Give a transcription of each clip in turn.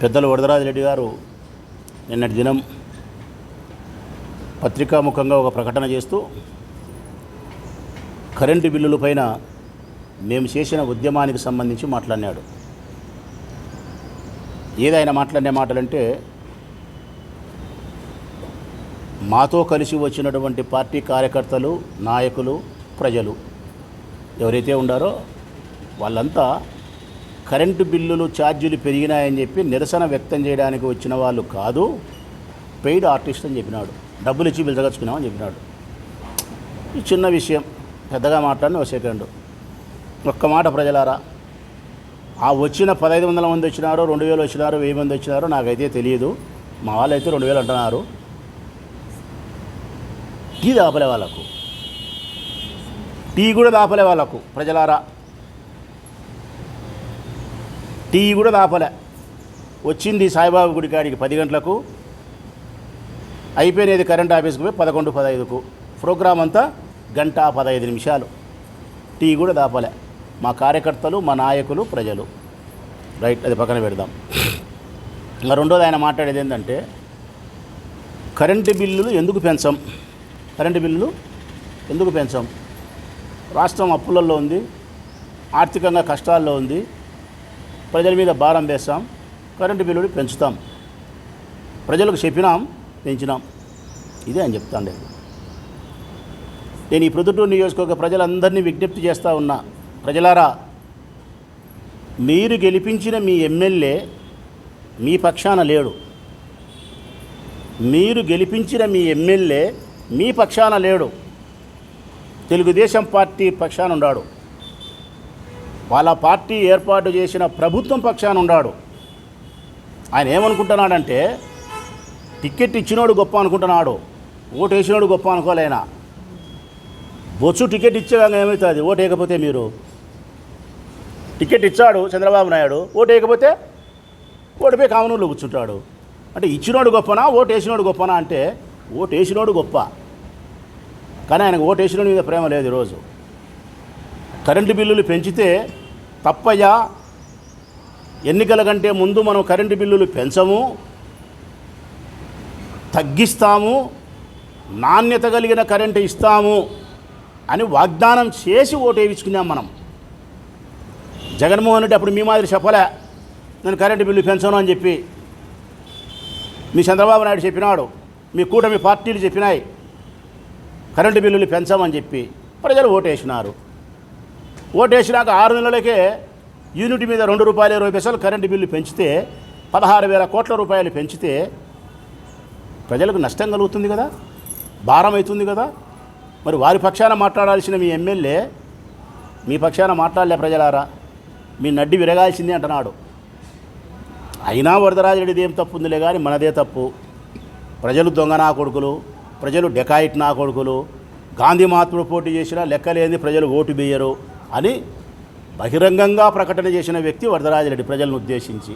పెద్దలు వరదరాజిరెడ్డి గారు నిన్నటి దినం పత్రికాముఖంగా ఒక ప్రకటన చేస్తూ కరెంటు బిల్లులపైన మేము చేసిన ఉద్యమానికి సంబంధించి మాట్లాడినాడు. ఏదైనా మాట్లాడిన మాటలంటే మాతో కలిసి వచ్చినటువంటి పార్టీ కార్యకర్తలు నాయకులు ప్రజలు ఎవరైతే ఉండారో వాళ్ళంతా కరెంటు బిల్లులు ఛార్జీలు పెరిగినాయని చెప్పి నిరసన వ్యక్తం చేయడానికి వచ్చిన వాళ్ళు కాదు. పెయిడ్ ఆర్టిస్ట్ అని చెప్పినాడు. డబ్బులు ఇచ్చి బిల్దగచ్చుకున్నామని చెప్పినాడు. ఈ చిన్న విషయం పెద్దగా మాట్లాడిన ఒక సెకండ్. ఒక్క మాట ప్రజలారా ఆ వచ్చిన పదహైదు వందల మంది వచ్చినారో రెండు వేలు వచ్చినారో వెయ్యి మంది వచ్చినారో నాకైతే తెలియదు. మా వాళ్ళు అయితే రెండు వేలు అంటున్నారు. టీ దాపలే వాళ్ళకు. టీ కూడా దాపలే వాళ్ళకు. ప్రజలారా టీ కూడా దాపలే వచ్చింది సాయిబాబా గుడి కాడికి పది గంటలకు. అయిపోయినది కరెంట్ ఆఫీస్కి పోయి పదకొండు పదహైదుకు ప్రోగ్రామ్ అంతా గంట పదహైదు నిమిషాలు. టీ కూడా దాపలే మా కార్యకర్తలు మా నాయకులు ప్రజలు. రైట్ అది పక్కన పెడదాం. ఇంకా రెండోది ఆయన మాట్లాడేది ఏంటంటే కరెంటు బిల్లులు ఎందుకు పెంచం? కరెంటు బిల్లులు ఎందుకు పెంచం? రాష్ట్రం అప్పులలో ఉంది ఆర్థికంగా కష్టాల్లో ఉంది ప్రజల మీద భారం వేస్తాం కరెంటు బిల్లులు పెంచుతాం. ప్రజలకు చెప్పినాం పెంచినాం. ఇదే అని చెప్తాండే నేను ఈ ప్రొద్దుటూరు నియోజకవర్గ ప్రజలందరినీ విజ్ఞప్తి చేస్తూ ఉన్నా. ప్రజలారా మీరు గెలిపించిన మీ ఎమ్మెల్యే మీ పక్షాన లేడు. మీరు గెలిపించిన మీ ఎమ్మెల్యే మీ పక్షాన లేడు. తెలుగుదేశం పార్టీ పక్షాన ఉన్నాడు వాళ్ళ పార్టీ ఏర్పాటు చేసిన ప్రభుత్వం పక్షాన ఉన్నాడు ఆయన ఏమనుకుంటున్నాడంటే టికెట్ ఇచ్చినోడు గొప్ప అనుకుంటున్నాడు ఓటు వేసినోడు గొప్ప అనుకోలేనా? బొచ్చు టికెట్ ఇచ్చేవాగా ఏమవుతుంది? ఓటు వేయకపోతే మీరు? టికెట్ ఇచ్చాడు చంద్రబాబు నాయుడు ఓటు వేయకపోతే ఓటుపై కామనూరులో కూర్చుంటాడు. అంటే ఇచ్చినోడు గొప్పనా ఓటు వేసినోడు గొప్పనా అంటే ఓటు వేసినోడు గొప్ప. కానీ ఆయనకు ఓటు వేసినోడి మీద ప్రేమ లేదు ఈరోజు. కరెంటు బిల్లులు పెంచితే తప్పయ్యా. ఎన్నికల కంటే ముందు మనం కరెంటు బిల్లులు పెంచము తగ్గిస్తాము నాణ్యత కలిగిన కరెంటు ఇస్తాము అని వాగ్దానం చేసి ఓటు వేయించుకున్నాం మనం. జగన్మోహన్ రెడ్డి అప్పుడు మీ మాదిరి చెప్పలే నేను కరెంటు బిల్లు పెంచను అని చెప్పి. మీ చంద్రబాబు నాయుడు చెప్పినాడు మీ కూటమి పార్టీలు చెప్పినాయి కరెంటు బిల్లులు పెంచమని చెప్పి ప్రజలు ఓటేసినారు. ఓటేసినాక ఆరు నెలలకే యూనిట్ మీద రెండు రూపాయలు ఇరవై పైసలు కరెంటు బిల్లు పెంచితే పదహారు వేల కోట్ల రూపాయలు పెంచితే ప్రజలకు నష్టం కలుగుతుంది కదా? భారం అవుతుంది కదా? మరి వారి పక్షాన మాట్లాడాల్సిన మీ ఎమ్మెల్యే మీ పక్షాన మాట్లాడలే ప్రజలారా? మీ నడ్డి విరగాల్సిందే అంటున్నాడు. అయినా వరదరాజుడిది ఏం తప్పు ఉందిలే కానీ మనదే తప్పు. ప్రజలు దొంగ నా కొడుకులు ప్రజలు డెకాయిట్ నా కొడుకులు గాంధీ మహాత్ముడు పోటీ చేసినా లెక్కలేని ప్రజలు ఓటు వేయరు అని బహిరంగంగా ప్రకటన చేసిన వ్యక్తి వరదరాజరెడ్డి ప్రజలను ఉద్దేశించి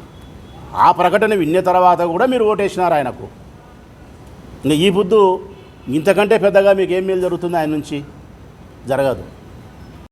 ఆ ప్రకటన విన్న తర్వాత కూడా మీరు ఓటేసినారు ఆయనకు. ఇంకా ఈ బుద్ధు ఇంతకంటే పెద్దగా మీకు ఏం మేలు జరుగుతుంది ఆయన నుంచి? జరగదు.